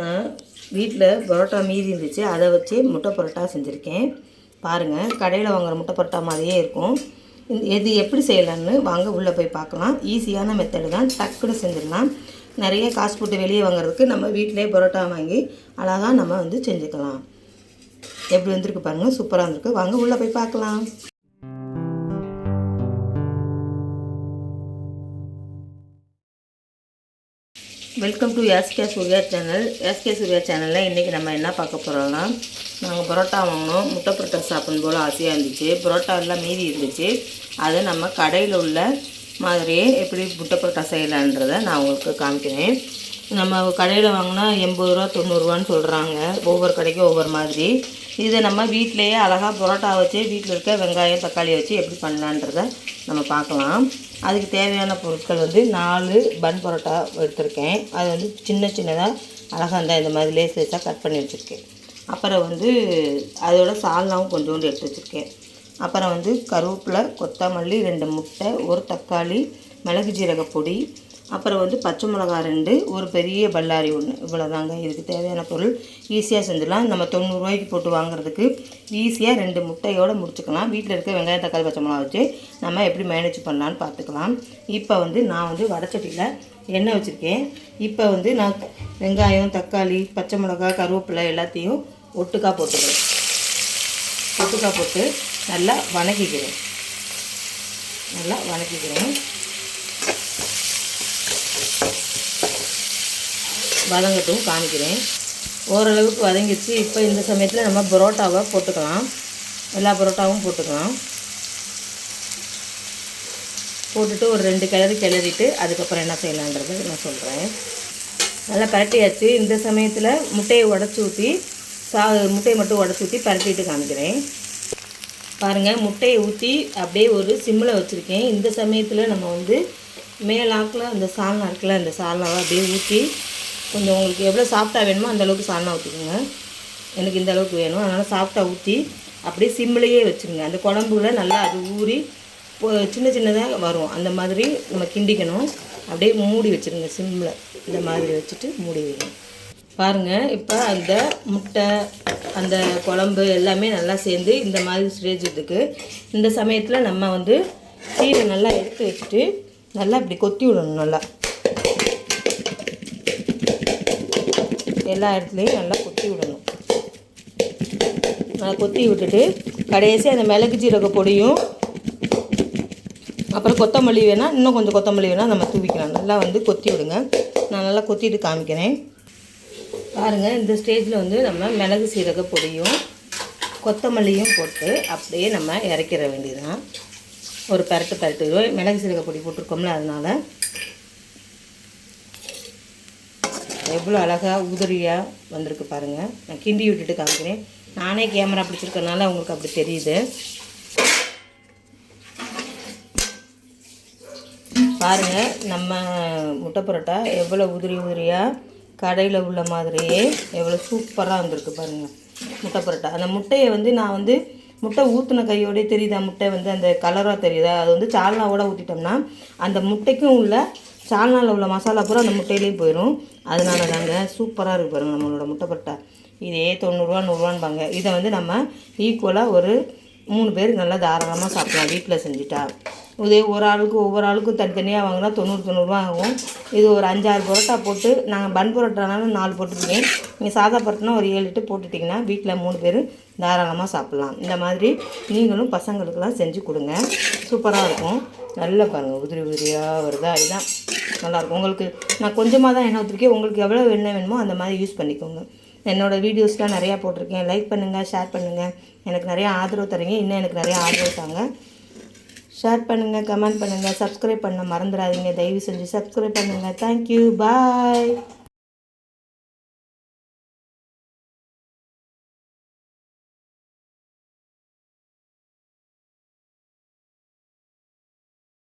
நான் வீட்டில் பரோட்டா மீதி இருந்துச்சு அதை வச்சு முட்டை பரோட்டா செஞ்சுருக்கேன். பாருங்கள் கடையில் வாங்குற முட்டை பரோட்டா மாதிரியே இருக்கும். எது எப்படி செய்யலான்னு வாங்க உள்ளே போய் பார்க்கலாம். ஈஸியான மெத்தடு தான். டக்குன்னு செஞ்சிடலாம். நிறைய காசு போட்டு வெளியே வாங்குறதுக்கு நம்ம வீட்டிலே பரோட்டா வாங்கி அழகாக நம்ம வந்து செஞ்சுக்கலாம். எப்படி வந்திருக்கு பாருங்கள் சூப்பராக வந்திருக்கு. வாங்க உள்ளே போய் பார்க்கலாம். Welcome to SK Surya channel SK Surya சேனலில் இன்றைக்கி நம்ம என்ன பார்க்க போகிறோம்னா நாங்கள் பரோட்டா வாங்கினோம். முட்டை பரோட்டா சாப்பிடும் போல் ஆசையாக இருந்துச்சு. பரோட்டா எல்லாம் மீதி இருந்துச்சு. அதை நம்ம கடையில் உள்ள மாதிரியே எப்படி முட்டை பரோட்டா செய்யலான்றதை நான் உங்களுக்கு காமிக்கிறேன். நம்ம கடையில் வாங்கினா எண்பது ரூபா தொண்ணூறுரூவான்னு சொல்கிறாங்க ஒவ்வொரு கடைக்கும் ஒவ்வொரு மாதிரி. இதை நம்ம வீட்டிலேயே அழகாக பரோட்டா வச்சு வீட்டில் இருக்க வெங்காயம் தக்காளி வச்சு எப்படி பண்ணலான்றதை நம்ம பார்க்கலாம். அதுக்கு தேவையான பொருட்கள் வந்து நாலு பன் பரோட்டா எடுத்திருக்கேன். அது வந்து சின்ன சின்னதாக அழகாக இருந்தால் இந்த மாதிரி லேஸ் லேஸாக கட் பண்ணி வச்சுருக்கேன். அப்புறம் வந்து அதோட சால்னாவும் கொஞ்சோண்டு எடுத்து வச்சுருக்கேன். அப்புறம் வந்து கருவேப்பிலை கொத்தமல்லி ரெண்டு முட்டை ஒரு தக்காளி மிளகு ஜீரக பொடி அப்புறம் வந்து பச்சை மிளகா ரெண்டு ஒரு பெரிய பல்லாரி ஒன்று இவ்வளோதாங்க இதுக்கு தேவையான பொருள். ஈஸியாக செஞ்சிடலாம். நம்ம தொண்ணூறுரூவாய்க்கு போட்டு வாங்குறதுக்கு ஈஸியாக ரெண்டு முட்டையோடு முடிச்சுக்கலாம். வீட்டில் இருக்க வெங்காயம் தக்காளி பச்சை மிளகா வச்சு நம்ம எப்படி மேனேஜ் பண்ணலான்னு பார்த்துக்கலாம். இப்போ வந்து நான் வந்து வடச்சட்டியில் எண்ணெய் வச்சுருக்கேன். இப்போ வந்து நான் வெங்காயம் தக்காளி பச்சை மிளகா கருவேப்பிலை எல்லாத்தையும் ஒட்டுக்கா போட்டுக்கிறேன். ஒட்டுக்கா போட்டு நல்லா வணக்கிக்கிறேன். நல்லா வணக்கிக்கிறேன். வதங்கட்டும் காமிக்கிறேன். ஓரளவுக்கு வதங்கிடுச்சு. இப்போ இந்த சமயத்தில் நம்ம பரோட்டாவை போட்டுக்கலாம். எல்லா பரோட்டாவும் போட்டுக்கலாம். போட்டுட்டு ஒரு ரெண்டு கிளறி கிளறிட்டு அதுக்கப்புறம் என்ன செய்யலான்றது நான் சொல்கிறேன் நல்லா பரட்டியாச்சு. இந்த சமயத்தில் முட்டையை உடச்சி ஊற்றி சா முட்டையை மட்டும் உடச்சி ஊற்றி பரட்டிட்டு காமிக்கிறேன். பாருங்கள் முட்டையை ஊற்றி அப்படியே ஒரு சிம்மில் வச்சுருக்கேன். இந்த சமயத்தில் நம்ம வந்து மேலாக்கில் அந்த சால்னா இருக்குல்ல அந்த சால்னாவை அப்படியே ஊற்றி கொஞ்சம் உங்களுக்கு எவ்வளோ சாஃப்டாக வேணுமோ அந்த அளவுக்கு சால்னா ஊற்றிக்கோங்க எனக்கு இந்த அளவுக்கு வேணும். அதனால் சாஃப்டாக ஊற்றி அப்படியே சிம்மிலேயே வச்சுருங்க. அந்த குழம்புல நல்லா அது ஊறி சின்ன சின்னதாக வரும். அந்த மாதிரி நம்ம கிண்டிக்கணும். அப்படியே மூடி வச்சுருங்க. சிம்மில் இந்த மாதிரி வச்சுட்டு மூடி வைங்க. பாருங்கள் இப்போ அந்த முட்டை அந்த குழம்பு எல்லாமே நல்லா சேர்ந்து இந்த மாதிரி ஸ்டேஜ் இதுக்கு இந்த சமயத்தில் நம்ம வந்து கீரை நல்லா எடுத்து வச்சுட்டு நல்லா இப்படி கொத்தி விடணும் நல்லா. எல்லா இடத்துலையும் நல்லா கொத்தி விடணும். நல்லா கொத்தி விட்டுட்டு கடைசி அந்த மிளகு ஜீரக பொடியும் அப்புறம் கொத்தமல்லி வேணால் இன்னும் கொஞ்சம் கொத்தமல்லி வேணால் நம்ம தூவிக்கலாம். நல்லா வந்து கொத்தி விடுங்க. நான் நல்லா கொத்திட்டு காமிக்கிறேன். பாருங்கள் இந்த ஸ்டேஜில் வந்து நம்ம மிளகு சீரக பொடியும் கொத்தமல்லியும் போட்டு அப்படியே நம்ம இறக்கிற வேண்டியதுதான். ஒரு பரட்டு பரட்டு மிளகு சீரக பொடி போட்டிருக்கோம்ல அதனால் எவ்வளோ அழகாக உதிரியாக வந்திருக்கு பாருங்கள் நான் கிண்டி விட்டுட்டு காமிக்கிறேன். நானே கேமரா பிடிச்சிருக்கனால உங்களுக்கு அப்படி தெரியுது. பாருங்கள் நம்ம முட்டை பரோட்டா எவ்வளோ உதிரி உதிரியாக கடையில் உள்ள மாதிரியே எவ்வளோ சூப்பராக வந்திருக்கு பாருங்கள் முட்டை பரோட்டா. அந்த முட்டையை வந்து நான் வந்து முட்டை ஊற்றின கையோடய தெரியுதா? முட்டை வந்து அந்த கலராக தெரியுதா? அது வந்து சால்னாவோட ஊற்றிட்டோம்னா அந்த முட்டைக்கும் உள்ள சால்னாவில் உள்ள மசாலா பூரா அந்த முட்டையிலேயே போயிடும் அதனால தாங்க சூப்பராக இருக்கு பாருங்கள் நம்மளோட முட்டை பட்டா இதே தொண்ணூறுரூவா நூறுரூவான்பாங்க இதை வந்து நம்ம ஈக்குவலாக ஒரு மூணு பேர் நல்லா தாராளமாக சாப்பிடலாம் வீட்டில் செஞ்சுட்டா. இதே ஒரு ஆளுக்கு ஒவ்வொரு ஆளுக்கும் தனித்தனியாக வாங்கினா தொண்ணூறு தொண்ணூறுரூவா ஆகும். இது ஒரு அஞ்சாறு பரோட்டா போட்டு நாங்கள் பன் பரோட்டானாலும் நாலு போட்டுருக்கேன். நீங்கள் சாதா பரோட்டானா ஒரு ஏழு எட்டு போட்டுட்டிங்கன்னா வீட்டில் மூணு பேர் தாராளமாக சாப்பிட்லாம். இந்த மாதிரி நீங்களும் பசங்களுக்கெல்லாம் செஞ்சு கொடுங்க. சூப்பராக இருக்கும். நல்லா பாருங்கள் உதிரி உதிரியாக வருதா? இதுதான் நல்லாயிருக்கும். உங்களுக்கு நான் கொஞ்சமாக தான் எண்ணெய் ஊற்றிருக்கேன் உங்களுக்கு எவ்வளோ எண்ணெய் வேணுமோ அந்த மாதிரி யூஸ் பண்ணிக்கோங்க. என்னோடய வீடியோஸ்லாம் நிறையா போட்டிருக்கேன். லைக் பண்ணுங்கள் ஷேர் பண்ணுங்கள் எனக்கு நிறையா ஆதரவு தரீங்க. இன்னும் எனக்கு நிறையா ஆதரவு தாங்க. ஷேர் பண்ணுங்கள் கமெண்ட் பண்ணுங்கள் சப்ஸ்கிரைப் பண்ண மறந்துடாதீங்க. தயவு செஞ்சு சப்ஸ்கிரைப் பண்ணுங்கள் தேங்க்யூ பாய்